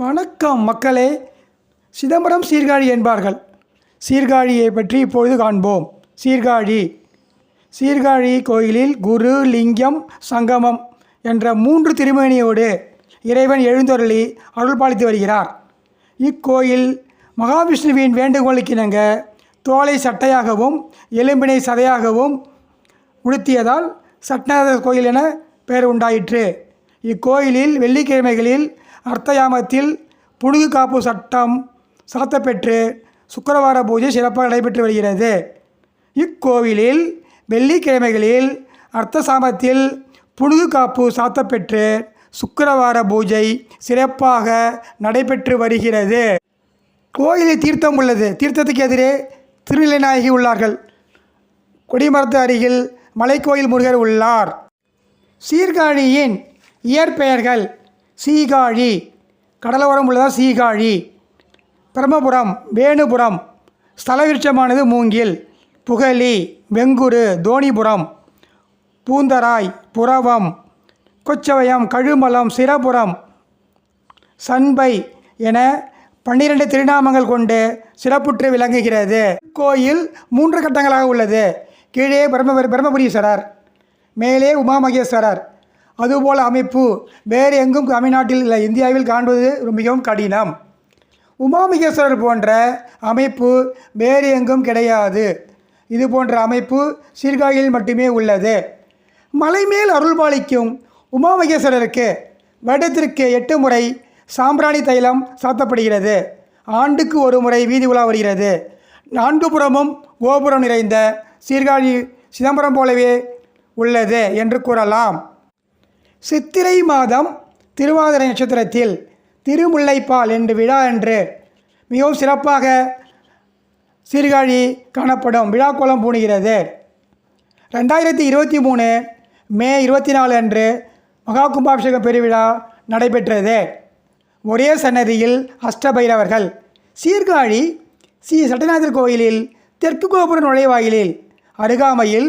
வணக்கம் மக்களே. சிதம்பரம் சீர்காழி என்பார்கள். சீர்காழியை பற்றி இப்பொழுது காண்போம். சீர்காழி. சீர்காழி கோயிலில் குரு லிங்கம் சங்கமம் என்ற மூன்று திருமேனியோடு இறைவன் எழுந்தொருளி அருள்பாலித்து வருகிறார். இக்கோயில் மகாவிஷ்ணுவின் வேண்டுகோளுக்கிணங்க தோலை சட்டையாகவும் எலும்பினை சதையாகவும் உளுத்தியதால் சட்டநாத கோயில் என பெயர் உண்டாயிற்று. இக்கோயிலில் வெள்ளிக்கிழமைகளில் அர்த்தயாமத்தில் புழுகு காப்பு சட்டம் சாத்தப்பெற்று சுக்கரவார பூஜை சிறப்பாக நடைபெற்று வருகிறது. இக்கோவிலில் வெள்ளிக்கிழமைகளில் அர்த்த சாமத்தில் புனுகு காப்பு சாத்தப்பெற்று சுக்கரவார பூஜை சிறப்பாக நடைபெற்று வருகிறது. கோயிலில் தீர்த்தம் உள்ளது. தீர்த்தத்துக்கு எதிரே திருநிலைநாயகி உள்ளார்கள். கொடிமரத்து அருகில் மலைக்கோயில் முருகர் உள்ளார். சீர்காழியின் இயற்பெயர்கள் சீகாழி. கடலோரம் உள்ளதான் சீகாழி. பிரம்மபுரம் வேணுபுரம். ஸ்தலவிருட்சமானது மூங்கில். புகழி வெங்குரு தோணிபுரம். பூந்தராய் புறவம் கொச்சவயம் கழுமலம் சிரபுரம். சண்பை என பன்னிரண்டு திருநாமங்கள் கொண்டு சிறப்புற்று விளங்குகிறது. கோயில் மூன்று கட்டங்களாக உள்ளது. கீழே பிரம்ம பிரம்மபுரீஸ்வரர். மேலே உமாமகேஸ்வரர். அதுபோல் அமைப்பு வேறு எங்கும் தமிழ்நாட்டில் இல்லை இந்தியாவில் காண்பது மிகவும் கடினம். உமாமிகேஸ்வரர் போன்ற அமைப்பு வேறு எங்கும் கிடையாது. இது போன்ற அமைப்பு சீர்காழியில் மட்டுமே உள்ளது. மலைமேல் அருள்பாலிக்கும் உமாமகேஸ்வரருக்கு வருடத்திற்கு எட்டு முறை சாம்பிராணி தைலம் சாத்தப்படுகிறது. ஆண்டுக்கு ஒரு முறை வீதி உலா வருகிறது. நான்கு புறமும் கோபுரம் நிறைந்த சீர்காழி சிதம்பரம் போலவே உள்ளது என்று கூறலாம். சித்திரை மாதம் திருவாதிரை நட்சத்திரத்தில் திருமுல்லைப்பால் என்று விழா என்று மிகவும் சிறப்பாக சீர்காழி காணப்படும். விழாக்கோலம் பூணுகிறது. ரெண்டாயிரத்தி இருபத்தி மூணு மே இருபத்தி நாலு அன்று மகா கும்பாபிஷேக பெருவிழா நடைபெற்றது. ஒரே சன்னதியில் அஷ்டபைரவர்கள் சீர்காழி ஸ்ரீ சட்டநாதர் கோயிலில் தெற்கு கோபுர நுழைவாயிலில் அருகாமையில்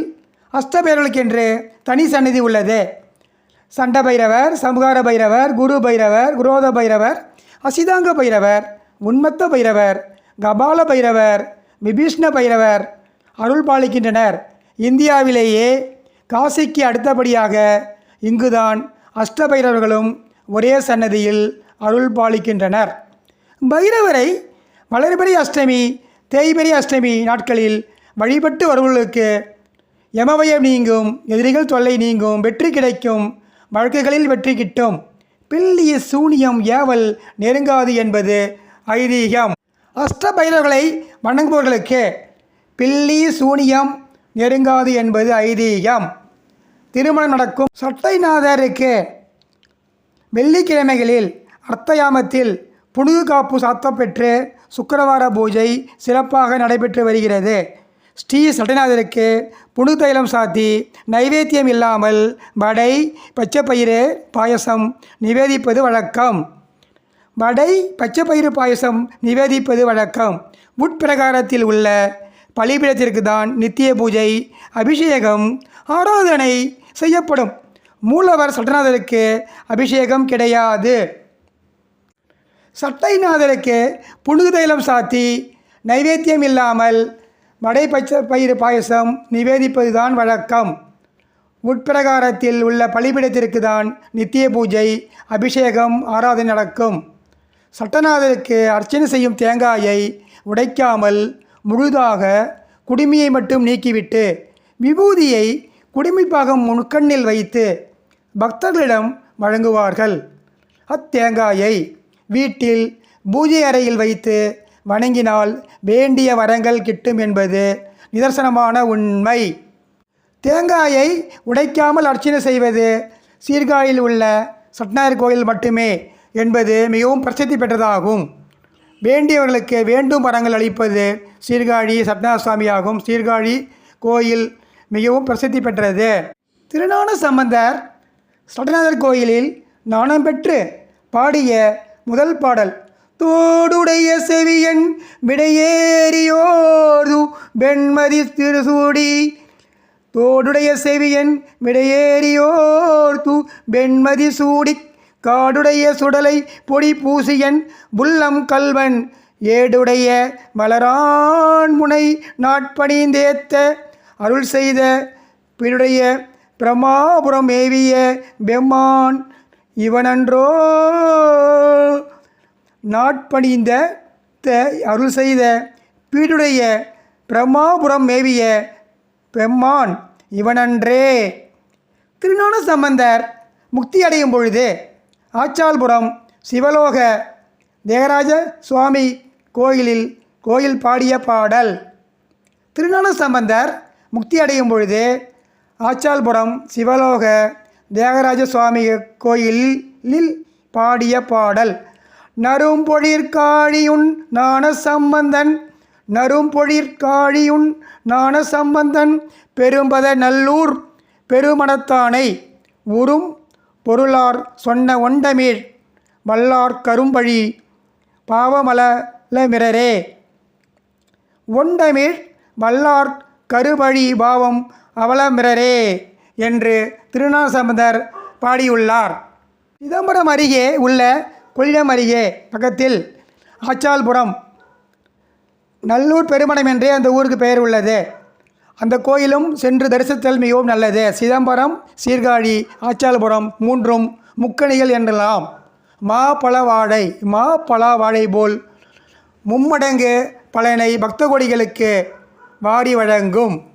அஷ்டபைரவர்களுக்கென்று தனி சன்னதி உள்ளது. சண்ட பைரவர் சமுகார பைரவர் குரு பைரவர் குரோத பைரவர் அசிதாங்க பைரவர் உன்மத்த பைரவர் கபால பைரவர் விபீஷ்ண பைரவர் அருள் பாலிக்கின்றனர் இந்தியாவிலேயே காசிக்கு அடுத்தபடியாக இங்குதான் அஷ்டபைரவர்களும் ஒரே சன்னதியில் அருள் பாலிக்கின்றனர் பைரவரை வளர்பிறை அஷ்டமி தேய்பெரி அஷ்டமி நாட்களில் வழிபட்டு வருவர்களுக்கு எமவயம் நீங்கும் எதிரிகள் தொல்லை நீங்கும் வெற்றி கிடைக்கும் வழக்குகளில் வெற்றி கிட்டும். பில்லிய சூனியம் ஏவல் நெருங்காது என்பது ஐதீகம். அஷ்டபைரவர்களை வணங்குபவர்களுக்கு பில்லி சூனியம் நெருங்காது என்பது ஐதீகம். திருமணம் நடக்கும் சட்டைநாதருக்கு வெள்ளிக்கிழமைகளில் அர்த்தயாமத்தில் புனுகு காப்பு சாத்தப்பெற்று சுக்கரவார பூஜை சிறப்பாக நடைபெற்று வருகிறது. ஸ்ரீ சட்டநாதருக்கு புனு தைலம் சாத்தி நைவேத்தியம் இல்லாமல் வடை பச்சைப்பயிறு பாயசம் நிவேதிப்பது வழக்கம். வடை பச்சைப்பயிறு பாயசம் நிவேதிப்பது வழக்கம். உட்பிரகாரத்தில் உள்ள பலிபீடத்திற்கு தான் நித்திய பூஜை அபிஷேகம் ஆராதனை செய்யப்படும். மூலவர் சட்டநாதருக்கு அபிஷேகம் கிடையாது. சட்டைநாதருக்கு புனுகு தைலம் சாத்தி நைவேத்தியம் இல்லாமல் வடை பச்சை பயிறு பாயசம் நிவேதிப்பது தான் வழக்கம். உட்பிரகாரத்தில் உள்ள பலிபீடத்திற்கு தான் நித்திய பூஜை அபிஷேகம் ஆராதனை நடக்கும். சட்டநாதருக்கு அர்ச்சனை செய்யும் தேங்காயை உடைக்காமல் முழுதாக குடுமியை மட்டும் நீக்கிவிட்டு விபூதியை குடுமிப்பாகம் முன்கண்ணில் வைத்து பக்தர்களிடம் வழங்குவார்கள். அத்தேங்காயை வீட்டில் பூஜை அறையில் வைத்து வணங்கினால் வேண்டிய வரங்கள் கிட்டும் என்பது நிதர்சனமான உண்மை. தேங்காயை உடைக்காமல் அர்ச்சனை செய்வது சீர்காழியில் உள்ள சட்னார் கோயில் மட்டுமே என்பது மிகவும் பிரசித்தி பெற்றதாகும். வேண்டியவர்களுக்கு வேண்டும் வரங்கள் அளிப்பது சீர்காழி சத்யநாத சுவாமியாகும் சீர்காழி கோயில் மிகவும் பிரசித்தி பெற்றது. திருநான சம்பந்தர் சட்டநாதர் கோயிலில் நாணம் பெற்று பாடிய முதல் பாடல் தோடுடைய செவியன் விடையேறியோர்து வெண்மதி திருசூடி. தோடுடைய செவியன் விடையேறியோர்து வெண்மதி சூடி. காடுடைய சுடலை பொடி பூசியன் புல்லம் கல்வன். ஏடுடைய மலரான் முனை நாட்பணிந்தேத்த அருள் செய்த பினுடைய பிரமாபுரம் ஏவிய பெம்மான் இவனன்றோ நாட்பணிந்த த அருள் செய்த பீடுடைய பிரமாபுரம் மேவிய பெம்மான் இவனன்றே. திருநான சம்பந்தர் முக்தி அடையும் பொழுது ஆச்சால்புரம் சிவலோக தேகராஜ சுவாமி கோயிலில் கோயில் பாடிய பாடல். திருநான சம்பந்தர் முக்தி அடையும் பொழுது ஆச்சால்புரம் சிவலோக தேகராஜ சுவாமி கோயிலில் பாடிய பாடல். நரும்பொழிற்காழியுன் நாண சம்பந்தன் நரும்பொழிற்காழியுன் நாண சம்பந்தன் பெரும்பத நல்லூர் பெருமணத்தானை உறும் பொருளார் சொன்ன ஒண்டமீழ் வல்லார் கரும்பழி பாவமலமிரரே ஒண்டமிழ் வல்லார் கருபழி பாவம் அவலமிரரே என்று திருநாசம்பந்தர் பாடியுள்ளார். சிதம்பரம் அருகே உள்ள கொள்ளிடம் அருகே பக்கத்தில் ஆச்சால்புரம். நல்லூர் பெருமணம் என்றே அந்த ஊருக்கு பெயர் உள்ளது. அந்த கோயிலும் சென்று தரிசித்தல் மிகவும் நல்லது. சிதம்பரம் சீர்காழி ஆச்சால்புரம் மூன்றும் முக்கணிகள் என்றலாம் மா பழவாடை மா பலா போல் மும்மடங்கு பலனை பக்த கொடிகளுக்கு வாரி வழங்கும்.